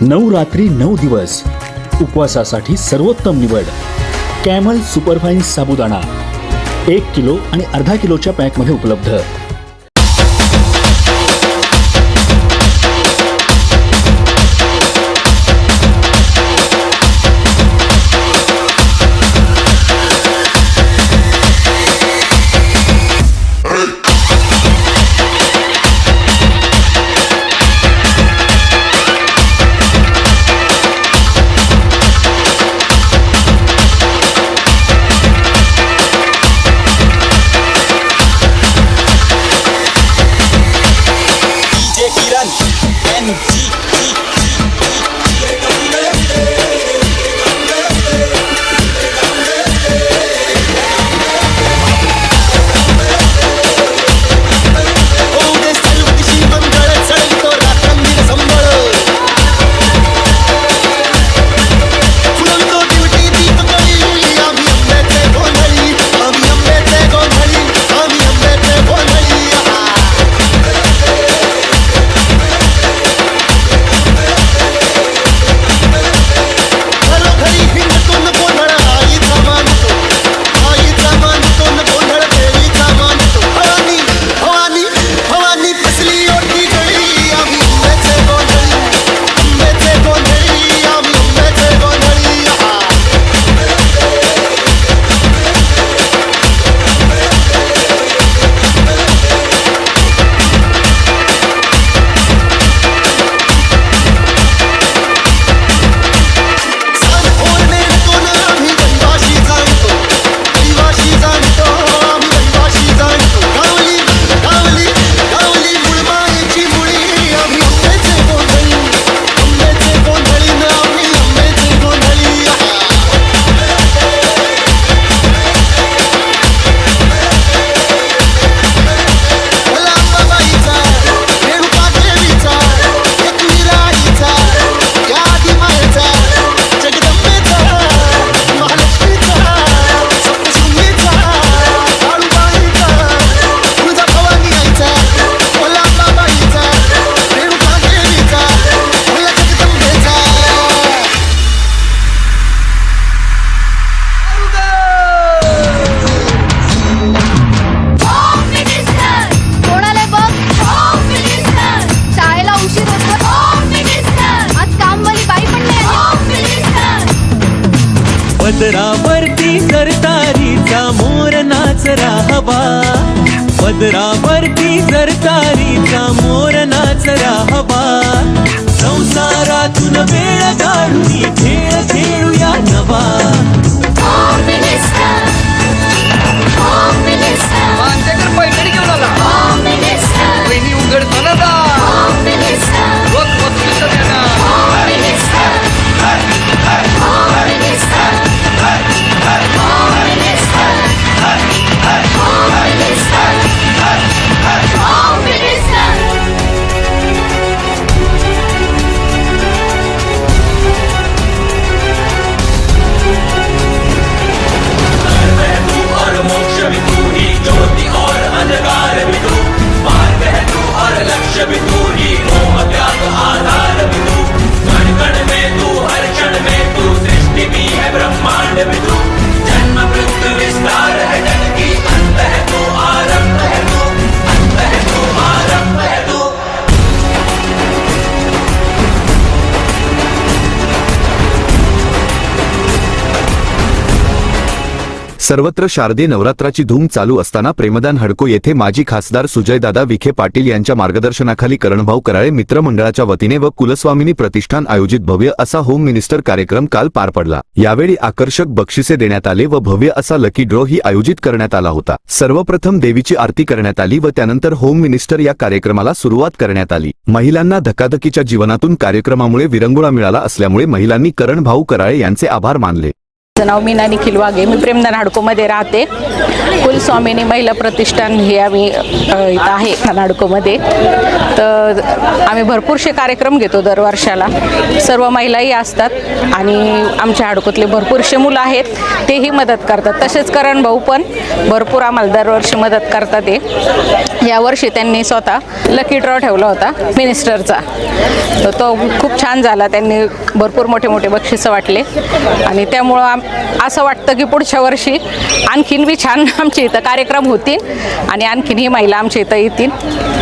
नऊ रात्री नऊ दिवस. उपवासासाठी सर्वोत्तम निवड. कॅमल सुपरफाईन साबुदाणा. एक किलो आणि अर्धा किलोच्या पॅकमध्ये उपलब्ध. पदरावरती सरतारीचा मोर नाचरा हवा पदरावरती सरतारीचा मोर नाचरा हवा संसारातून वेळ काढून खेळ खेळूया नवा. सर्वत्र शारदीय नवरात्राची धूम चालू असताना प्रेमदान हडको येथे माजी खासदार सुजयदादा विखे पाटील यांच्या मार्गदर्शनाखाली करणभाऊ कराळे मित्रमंडळाच्या वतीने व कुलस्वामिनी प्रतिष्ठान आयोजित भव्य असा होम मिनिस्टर कार्यक्रम काल पार पडला. यावेळी आकर्षक बक्षिसे देण्यात आले व भव्य असा लकी ड्रॉ ही आयोजित करण्यात आला होता. सर्वप्रथम देवीची आरती करण्यात आली व त्यानंतर होम मिनिस्टर या कार्यक्रमाला सुरुवात करण्यात आली. महिलांना धकाधकीच्या जीवनातून कार्यक्रमामुळे विरंगुळा मिळाला असल्यामुळे महिलांनी करणभाऊ कराळे यांचे आभार मानले. माझं नाव मीना निखिल वाघे मी प्रेमदान हाडकोमध्ये राहते. कुलस्वामिनी महिला प्रतिष्ठान हे आम्ही इथं आहे हाडकोमध्ये. तर आम्ही भरपूरसे कार्यक्रम घेतो दरवर्षाला सर्व महिलाही असतात आणि आमच्या हाडकोतले भरपूरसे मुलं आहेत. तेही मदत करतात. तसेच करण भाऊ पण भरपूर आम्हाला दरवर्षी मदत करतात ते यावर्षी त्यांनी स्वतः लकी ड्रॉ ठेवला होता मिनिस्टरचा तर तो खूप छान झाला. त्यांनी भरपूर मोठे मोठे बक्षिसं वाटले. आणि त्यामुळं आम असं वाटतं की पुढच्या वर्षी आणखीन बी छान आमच्या इथं कार्यक्रम होतील आणि आणखीन ही महिला आमच्या इथं येतील.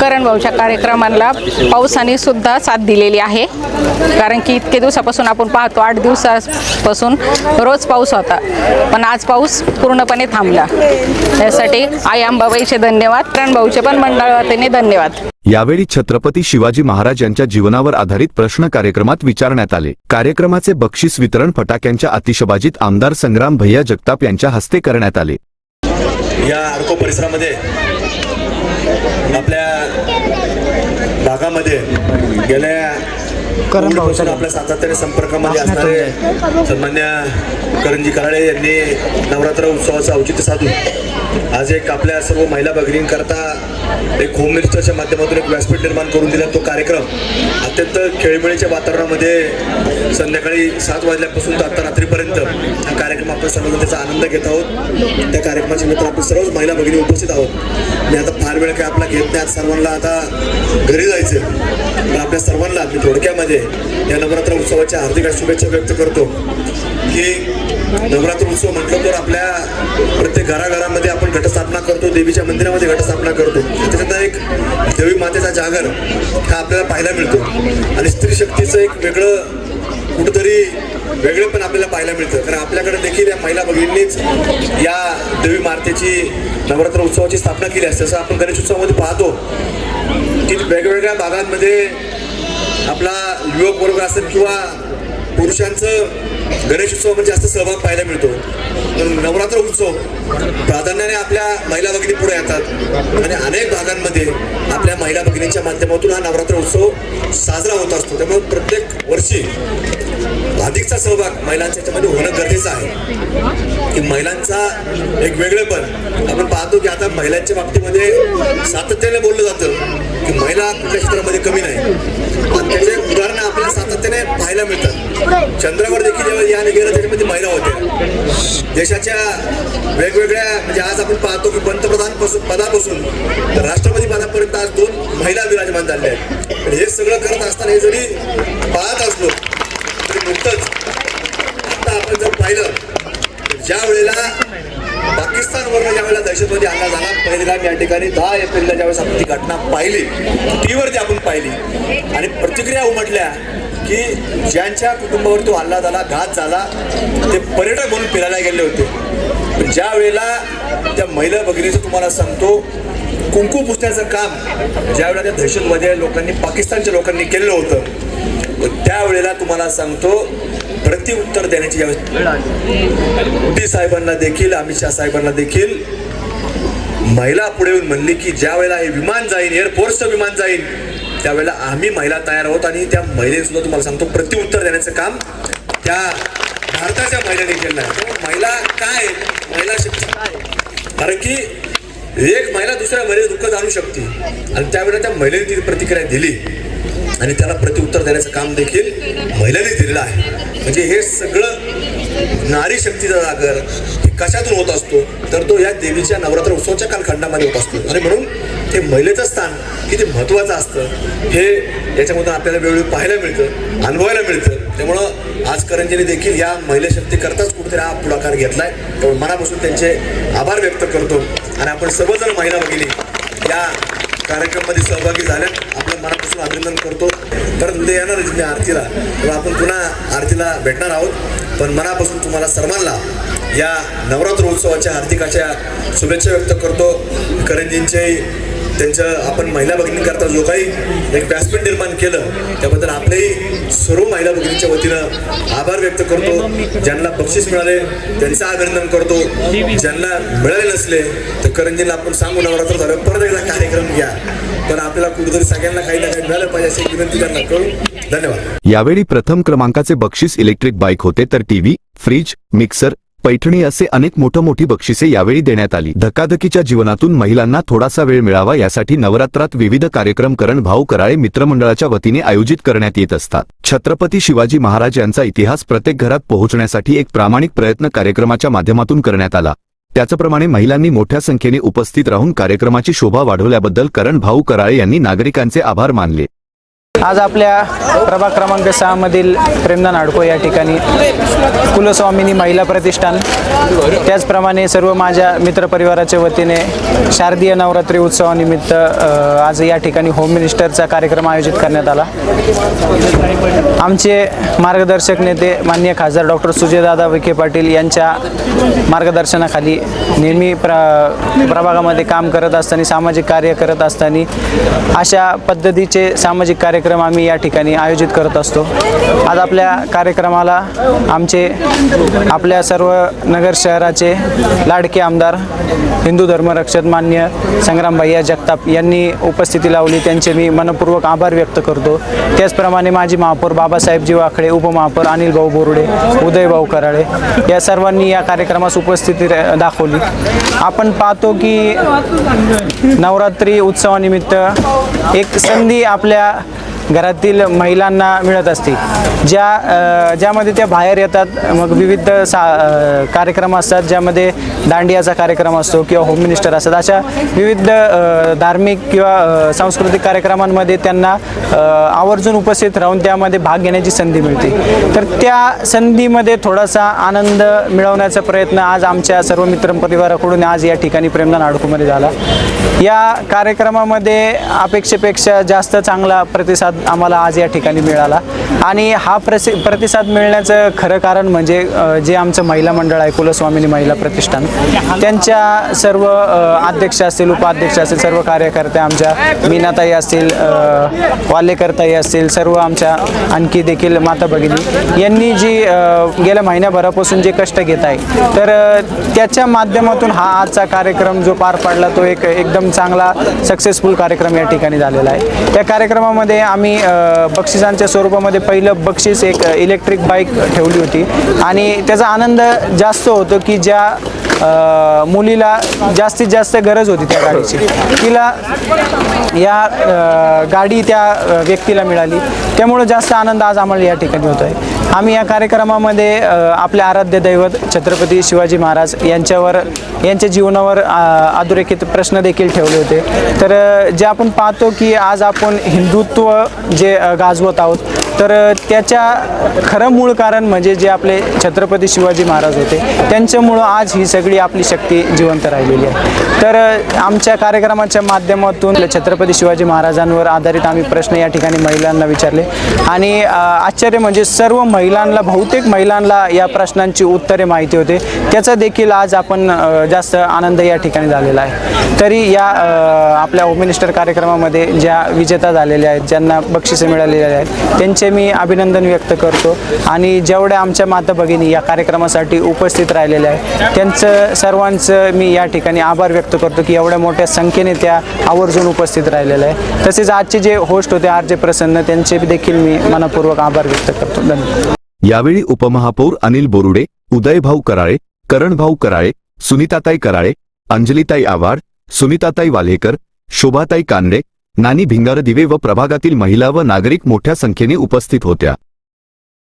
करणभाऊच्या कार्यक्रमाला पावसाने सुद्धा साथ दिलेली आहे. कारण की इतके दिवसापासून आपण पाहतो आठ दिवसापासून रोज पाऊस होता. पण आज पाऊस पूर्णपणे थांबला. त्यासाठी आई अंबाबाईचे धन्यवाद करणभाऊचे पण मंडळ धन्यवाद. यावेळी छत्रपती शिवाजी महाराज यांच्या जीवनावर आधारित प्रश्न कार्यक्रमात विचारण्यात आले. कार्यक्रमाचे बक्षीस वितरण फटाक्यांच्या आतिषबाजीत आमदार संग्राम भैया जगताप यांच्या हस्ते करण्यात आले. या आडको परिसरामध्ये आपल्या भागामध्ये गेल्या आपल्या सातत्याने संपर्कामध्ये असणारे सन्मान्य करणजी कराळे यांनी नवरात्र उत्सवाचं औचित्य साधून आज एक आपल्या सर्व महिला भगिनींकरता एक होम मिनिस्टरच्या माध्यमातून एक व्यासपीठ निर्माण करून दिला तो कार्यक्रम. अत्यंत खेळमेळीच्या वातावरणामध्ये संध्याकाळी सात वाजल्यापासून तर आता रात्रीपर्यंत हा कार्यक्रम आपण सर्वजण त्याचा आनंद घेत आहोत. त्या कार्यक्रमाचे मित्र आपण सर्वच महिला भगिनी उपस्थित आहोत. मी आता फार वेळ काय आपला घेत नाही. आज सर्वांना आता घरी जायचं पण आपल्या सर्वांना मी थोडक्यामध्ये या नवरात्र उत्सवाच्या हार्दिक शुभेच्छा व्यक्त करतो. की नवरात्र उत्सव म्हटलं तर आपल्या प्रत्येक घराघरामध्ये आपण घटस्थापना करतो देवीच्या मंदिरामध्ये घटस्थापना करतो. त्याच्यात एक देवी मातेचा जागर हा आपल्याला पाहायला मिळतो. आणि स्त्री शक्तीचं एक वेगळं कुठंतरी वेगळं पण आपल्याला पाहायला मिळतं. कारण आपल्याकडे देखील या महिला भगिनींनीच या देवी मातेची नवरात्र उत्सवाची स्थापना केली असते. जसं आपण गणेश उत्सवामध्ये पाहतो की वेगवेगळ्या भागांमध्ये आपला युवक वर्ग असेल किंवा पुरुषांचं गणेश उत्सवामध्ये म्हणजे जास्त सहभाग पाहायला मिळतो. नवरात्र उत्सव प्राधान्याने आपल्या महिला भगिनी पुढे येतात. आणि अनेक भागांमध्ये आपल्या महिला भगिनींच्या माध्यमातून हा नवरात्र उत्सव साजरा होत असतो. त्यामुळे प्रत्येक वर्षी अधिकचा सहभाग महिलांच्या याच्यामध्ये होणं गरजेचं आहे. की महिलांचा एक वेगळेपण. आपण पाहतो की आता महिलांच्या बाबतीमध्ये सातत्याने बोललं जातं की महिला कुठल्या क्षेत्रामध्ये कमी नाही. पण त्याचे उदाहरणं आपल्याला सातत्याने पाहायला मिळतात. चंद्रावर देखील जेव्हा याने गेलं त्याच्यामध्ये महिला होत्या. देशाच्या वेगवेगळ्या म्हणजे आज आपण पाहतो की पंतप्रधानपासून पदापासून तर राष्ट्रपती पदापर्यंत आज दोन महिला विराजमान झाल्या आहेत. हे सगळं करत असताना हे जरी पाहत असलो नुकतंच आता आपण जर पाहिलं ज्या वेळेला पाकिस्तानवरनं ज्या वेळेला दहशतवादी हल्ला झाला पहिलगाम या ठिकाणी दहा एप्रिलला ज्यावेळेस आपण ती घटना पाहिली टीव्हीवरती आपण पाहिली. आणि प्रतिक्रिया उमटल्या की ज्यांच्या कुटुंबावर तो हल्ला झाला घात झाला ते पर्यटक म्हणून फिरायला गेले होते. ज्या वेळेला त्या महिला भगिनीचं तुम्हाला सांगतो कुंकू पुसण्याचं काम ज्यावेळेला त्या दहशतवादी लोकांनी पाकिस्तानच्या लोकांनी केलेलं होतं त्यावेळेला तुम्हाला सांगतो प्रतिउत्तर देण्याची मोदी साहेबांना देखील अमित शहा साहेबांना देखील महिला पुढे येऊन म्हणली की ज्या वेळेला हे विमान जाईल एअरफोर्सचं विमान जाईल त्यावेळेला आम्ही महिला तयार आहोत आणि त्या महिलेने सुद्धा तुम्हाला सांगतो प्रत्युत्तर देण्याचं काम त्या भारताच्या महिलांनी केलं आहे. महिला काय महिला शक्ती काय कारण की एक महिला दुसऱ्या महिलेचं दुःख जाणू शकते. आणि त्यावेळेला त्या महिलेने ती प्रतिक्रिया दिली. आणि त्याला प्रत्युत्तर देण्याचं काम देखील महिलांनी दिलेलं आहे. म्हणजे हे सगळं नारी शक्तीचा जागर हे कशातून होत असतो? तर तो या देवीच्या नवरात्र उत्सवाच्या कालखंडामध्ये होत असतो. आणि म्हणून ते महिलेचं स्थान किती महत्त्वाचं असतं हे याच्यामधून आपल्याला वेळोवेळी पाहायला मिळतं अनुभवायला मिळतं. त्यामुळं आज करंजीने देखील या महिला शक्तीकरताच कुठेतरी हा पुढाकार आहे त्यामुळे मनापासून त्यांचे आभार व्यक्त करतो. आणि आपण सर्वजण महिला भगिनी या कार्यक्रममध्ये सहभागी झाल्या मनापासून अभिनंदन करतो. तर उद्या येणारच मी आरतीला. तर आपण पुन्हा आरतीला भेटणार आहोत. पण मनापासून तुम्हाला सर्वांना या नवरात्र उत्सवाच्या हार्दिकाच्या अशा शुभेच्छा व्यक्त करतो. करंजींचे त्यांच्या आपण महिला भगिनींकरता जो काही एक व्यासपीठ निर्माण केलं त्याबद्दल आपलेही सर्व महिला भगिनींच्या वतीनं आभार व्यक्त करतो. ज्यांना बक्षीस मिळाले त्यांचं अभिनंदन करतो. ज्यांना मिळाले नसले तर करंजीला आपण सांगू नवरात्र झालं परत एकदा कार्यक्रम घ्या. पण आपल्याला कुठेतरी सगळ्यांना काही ना काही मिळालं पाहिजे अशी विनंती त्यांना करू. धन्यवाद. यावेळी प्रथम क्रमांकाचे बक्षीस इलेक्ट्रिक बाईक होते तर टीव्ही फ्रीज मिक्सर पैठणी असे अनेक मोठं मोठी बक्षिसे यावेळी देण्यात आली. धकाधकीच्या जीवनातून महिलांना थोडासा वेळ मिळावा यासाठी नवरात्रात विविध कार्यक्रम करण भाऊ कराळे मित्रमंडळाच्या वतीने आयोजित करण्यात येत असतात. छत्रपती शिवाजी महाराज यांचा इतिहास प्रत्येक घरात पोहोचण्यासाठी एक प्रामाणिक प्रयत्न कार्यक्रमाच्या माध्यमातून करण्यात आला. त्याचप्रमाणे महिलांनी मोठ्या संख्येने उपस्थित राहून कार्यक्रमाची शोभा वाढवल्याबद्दल करण भाऊ कराळे यांनी नागरिकांचे आभार मानले. आज आपल्या प्रभाग क्रमांक सहामधील प्रेमदा नाडको या ठिकाणी कुलस्वामिनी महिला प्रतिष्ठान. त्याचप्रमाणे सर्व माझ्या मित्रपरिवाराच्या वतीने शारदीय नवरात्री उत्सवानिमित्त आज या ठिकाणी होम मिनिस्टरचा कार्यक्रम आयोजित करण्यात आला. आमचे मार्गदर्शक नेते माननीय खासदार डॉक्टर सुजयदादा विखे पाटील यांच्या मार्गदर्शनाखाली नेहमी प्र प्रभागामध्ये काम करत असताना सामाजिक कार्य करत असताना अशा पद्धतीचे सामाजिक कार्य कार्यक्रम आम्ही या ठिकाणी आयोजित करत असतो. आज आपल्या कार्यक्रमाला आमचे आपल्या सर्व नगर शहराचे लाडके आमदार हिंदू धर्मरक्षक मान्य संग्राम भैया जगताप यांनी उपस्थिती लावली. त्यांचे मी मनपूर्वक आभार व्यक्त करतो. त्याचप्रमाणे माजी महापौर बाबासाहेबजी वाखडे उपमहापौर अनिल भाऊ बोरुडे उदय भाऊ कराळे या सर्वांनी या कार्यक्रमास उपस्थिती दाखवली. आपण पाहतो की नवरात्री उत्सवानिमित्त एक संधी आपल्या घरातील महिलांना मिळत असते. ज्या ज्यामध्ये त्या बाहेर येतात मग विविध सा कार्यक्रम असतात ज्यामध्ये दांडियाचा कार्यक्रम असतो किंवा होम मिनिस्टर असतात अशा विविध धार्मिक किंवा सांस्कृतिक कार्यक्रमांमध्ये त्यांना आवर्जून उपस्थित राहून त्यामध्ये भाग घेण्याची संधी मिळते. तर त्या संधीमध्ये थोडासा आनंद मिळवण्याचा प्रयत्न आज आमच्या सर्व मित्रपरिवाराकडून आज या ठिकाणी प्रेमदान हाडकूमध्ये झाला. या कार्यक्रमामध्ये अपेक्षेपेक्षा जास्त चांगला प्रतिसाद आम्हाला आज या ठिकाणी मिळाला. आणि हा प्रसि प्रतिसाद मिळण्याचं खरं कारण म्हणजे जे आमचं महिला मंडळ आहे कुलस्वामिनी महिला प्रतिष्ठान त्यांच्या सर्व अध्यक्ष असतील उपाध्यक्ष असतील सर्व कार्यकर्ते आमच्या मीनाताई असतील अ, वालेकरताई असतील सर्व आमच्या आणखी देखील माता भगिनी यांनी जी गेल्या महिन्याभरापासून जे कष्ट घेत आहे तर त्याच्या माध्यमातून हा आजचा कार्यक्रम जो पार पाडला तो एक एकदम चांगला सक्सेसफुल कार्यक्रम या ठिकाणी झालेला आहे. त्या कार्यक्रमामध्ये आम्ही बक्षिसांच्या स्वरूपामध्ये पहिलं बक्षीस एक इलेक्ट्रिक बाईक ठेवली होती. आणि त्याचा आनंद जास्त होतो की ज्या मुलीला जास्तीत जास्त गरज होती त्या गाडीची. तिला या गाडी त्या व्यक्तीला मिळाली. त्यामुळं जास्त आनंद आज आम्हाला या ठिकाणी होतो आहे आम्ही या कार्यक्रमामध्ये आपले आराध्य दैवत छत्रपती शिवाजी महाराज यांच्यावर यांच्या जीवनावर अधोरेखित प्रश्न देखील ठेवले होते. तर जे आपण पाहतो की आज आपण हिंदुत्व जे गाजवत आहोत तर त्याच्या खरं मूळ कारण म्हणजे जे आपले छत्रपती शिवाजी महाराज होते त्यांच्यामुळं आज ही सगळी आपली शक्ती जिवंत राहिलेली आहे. तर आमच्या कार्यक्रमाच्या माध्यमातून छत्रपती शिवाजी महाराजांवर आधारित आम्ही प्रश्न या ठिकाणी महिलांना विचारले. आणि आश्चर्य म्हणजे सर्व महिलांना बहुतेक महिलांना या प्रश्नांची उत्तरे माहिती होते. त्याचा देखील आज आपण जास्त आनंद या ठिकाणी झालेला आहे. तरी या आपल्या होम मिनिस्टर कार्यक्रमामध्ये ज्या विजेता झालेल्या आहेत ज्यांना बक्षिसं मिळालेली आहेत त्यांचे मी अभिनंदन व्यक्त करतो. आणि जेवढ्या आमच्या माता भगिनी या कार्यक्रमासाठी उपस्थित राहिलेल्या आहेत त्यांचं सर्वांचं मी या ठिकाणी आभार व्यक्त करतो की एवढ्या मोठ्या संख्येने त्या आवर्जून उपस्थित राहिलेल्या आहे तसेच आजचे जे होस्ट होते आर जे प्रसन्न त्यांचे देखील मी मनपूर्वक आभार व्यक्त करतो. धन्यवाद. यावेळी उपमहापौर अनिल बोरुडे उदयभाऊ कराळे करणभाऊ कराळे सुनीताताई कराळे अंजलीताई आव्हाड सुनीताताई वालेकर शोभाताई कानडे नानी भिंगार दिवे व प्रभागातील महिला व नागरिक मोठ्या संख्येने उपस्थित होत्या.